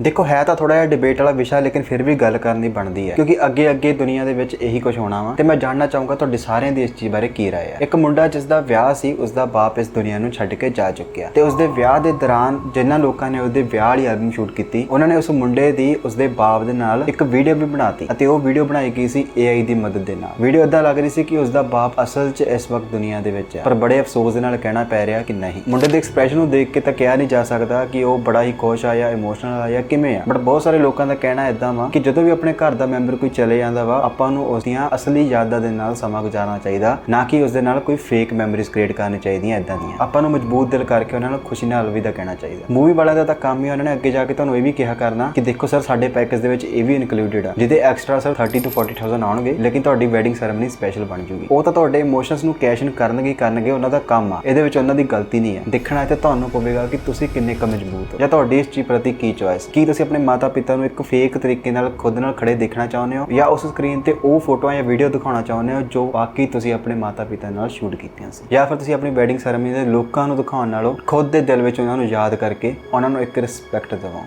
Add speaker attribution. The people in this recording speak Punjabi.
Speaker 1: ਦੇਖੋ ਹੈ ਤਾਂ ਥੋੜਾ ਜਿਹਾ ਡਿਬੇਟ ਵਾਲਾ ਵਿਸ਼ਾ ਲੇਕਿਨ ਫਿਰ ਵੀ ਗੱਲ ਕਰਨੀ ਬਣਦੀ ਹੈ ਕਿਉਂਕਿ ਅੱਗੇ ਅੱਗੇ ਦੁਨੀਆ ਦੇ ਵਿੱਚ ਇਹੀ ਕੁਝ ਹੋਣਾ ਵਾ ਤੇ ਮੈਂ ਜਾਣਨਾ ਚਾਹੂੰਗਾ ਤੁਹਾਡੇ ਸਾਰਿਆਂ ਦੀ ਇਸ ਚੀਜ਼ ਬਾਰੇ ਕੀ رائے ਹੈ ਇੱਕ ਮੁੰਡਾ ਜਿਸ ਦਾ ਵਿਆਹ ਸੀ ਉਸ ਦਾ ਬਾਪ ਇਸ ਦੁਨੀਆ ਨੂੰ ਛੱਡ ਕੇ ਜਾ ਚੁੱਕਿਆ ਤੇ ਉਸ ਦੇ ਵਿਆਹ ਦੇ ਦੌਰਾਨ ਜਿਨ੍ਹਾਂ ਲੋਕਾਂ ਨੇ ਉਹਦੇ ਵਿਆਹ ਵਾਲੀ ਐਲਬਮ ਸ਼ੂਟ ਕੀਤੀ ਉਹਨਾਂ ਨੇ ਉਸ ਮੁੰਡੇ ਦੀ ਉਸ ਦੇ ਬਾਪ ਦੇ ਨਾਲ ਇੱਕ ਵੀਡੀਓ ਵੀ ਬਣਾਤੀ ਅਤੇ ਉਹ ਵੀਡੀਓ ਬਣਾਈ ਗਈ ਸੀ AI ਦੀ ਮਦਦ ਦੇ ਨਾਲ ਵੀਡੀਓ ਇਦਾਂ ਲੱਗ ਰਹੀ ਸੀ ਕਿ ਉਸ ਦਾ ਬਾਪ ਅਸਲ 'ਚ ਇਸ ਵਕਤ ਦੁਨੀਆ ਦੇ ਵਿੱਚ ਹੈ ਪਰ ਬੜੇ ਅਫਸੋਸ ਦੇ ਨਾਲ ਕਹਿਣਾ ਪੈ ਰਿਹਾ ਕਿ ਨਹੀਂ ਮੁੰਡੇ ਦੇ ਐਕਸਪ੍ਰੈਸ਼ਨ ਨੂੰ ਦੇਖ ਕੇ ਤਾਂ ਕਿਹਾ ਨਹੀਂ ਜਾ ਸਕਦਾ ਕਿ ਉਹ ਬੜਾ ਹੀ ਖੁਸ਼ ਆ ਜਾਂ ਇਮੋਸ਼ਨਲ ਆ ਜਾਂ ਕਿਵੇਂ ਆ? ਬਟ ਬਹੁਤ ਸਾਰੇ ਲੋਕਾਂ ਦਾ ਕਹਿਣਾ ਇਦਾਂ ਵਾ ਕਿ ਜਦੋਂ ਵੀ ਆਪਣੇ ਘਰ ਦਾ ਮੈਂਬਰ ਕੋਈ ਚਲੇ ਜਾਂਦਾ ਵਾ, ਆਪਾਂ ਨੂੰ ਉਸ ਦੀਆਂ ਅਸਲੀ ਯਾਦਾਂ ਦੇ ਨਾਲ ਸਮਾਂ ਗੁਜ਼ਾਰਨਾ ਚਾਹੀਦਾ, ਨਾ ਕਿ ਉਸ ਦੇ ਨਾਲ ਕੋਈ ਫੇਕ ਮੈਮਰੀਜ਼ ਕ੍ਰੀਏਟ ਕਰਨੀ ਚਾਹੀਦੀਆਂ ਇਦਾਂ ਦੀਆਂ। ਆਪਾਂ ਨੂੰ ਮਜ਼ਬੂਤ ਦਿਲ ਕਰਕੇ ਉਹਨਾਂ ਨੂੰ ਖੁਸ਼ੀ ਨਾਲ ਅਲਵਿਦਾ ਕਹਿਣਾ ਚਾਹੀਦਾ। ਮੂਵੀ ਵਾਲਿਆਂ ਦਾ ਤਾਂ ਕੰਮ ਹੀ ਉਹਨਾਂ ਨੇ ਅੱਗੇ ਜਾ ਕੇ ਤੁਹਾਨੂੰ ਇਹ ਵੀ ਕਿਹਾ ਕਰਨਾ ਕਿ ਦੇਖੋ ਸਰ, ਸਾਡੇ ਪੈਕੇਜ ਦੇ ਵਿੱਚ ਇਹ ਵੀ ਇਨਕਲੂਡਡ ਆ, ਜਿਹਦੇ ਐਕਸਟਰਾ ਸਰ 30 ਤੋਂ 40000 ਆਉਣਗੇ, ਲੇਕਿਨ ਤੁਹਾਡੀ ਵੈਡਿੰਗ ਸੈਰੇਮਨੀ ਸਪੈਸ਼ਲ ਬਣ ਜੂਗੀ। ਉਹ ਤਾਂ ਤੁਹਾਡੇ ਇਮੋਸ਼ਨਸ ਨੂੰ ਕੈਸ਼ ਇਨ ਕਰਨਗੇ ਕਰਨਗੇ, ਉਹਨਾਂ ਦਾ ਕੰਮ ਆ। ਇਹਦੇ ਵਿੱਚ ਉਹਨਾਂ ਦੀ ਗਲਤੀ ਨਹੀਂ ਹੈ ਦੇਖਣਾ ਤੇ ਤੁਹਾਨੂੰ ਪਵੇਗਾ ਕਿ ਤੁਸੀਂ ਕਿੰਨੇ ਕੁ ਮਜ਼ਬੂਤ ਹੋ, ਜਾਂ ਤੁਹਾਡੀ ਇਸ ਚੀਜ਼ ਪ੍ਰਤੀ ਕੀ ਚੋਇਸ ਕੀ ਤੁਸੀਂ ਆਪਣੇ ਮਾਤਾ ਪਿਤਾ ਨੂੰ ਇੱਕ ਫੇਕ ਤਰੀਕੇ ਨਾਲ ਖੁਦ ਨਾਲ ਖੜੇ ਦੇਖਣਾ ਚਾਹੁੰਦੇ ਹੋ? ਜਾਂ ਉਸ ਸਕਰੀਨ ਤੇ ਉਹ ਫੋਟੋਆਂ ਜਾਂ ਵੀਡੀਓ ਦਿਖਾਉਣਾ ਚਾਹੁੰਦੇ ਹੋ ਜੋ ਵਾਕਈ ਤੁਸੀਂ ਆਪਣੇ ਮਾਤਾ ਪਿਤਾ ਨਾਲ ਸ਼ੂਟ ਕੀਤੀਆਂ ਸੀ? ਜਾਂ ਫਿਰ ਤੁਸੀਂ ਆਪਣੀ ਵੈਡਿੰਗ ਸੈਰੇਮਨੀ ਦੇ ਲੋਕਾਂ ਨੂੰ ਦਿਖਾਉਣ ਨਾਲੋਂ ਖੁਦ ਦੇ ਦਿਲ ਵਿੱਚ ਉਹਨਾਂ ਨੂੰ ਯਾਦ ਕਰਕੇ ਉਹਨਾਂ ਨੂੰ ਇੱਕ ਰਿਸਪੈਕਟ ਦਿਵਾਓ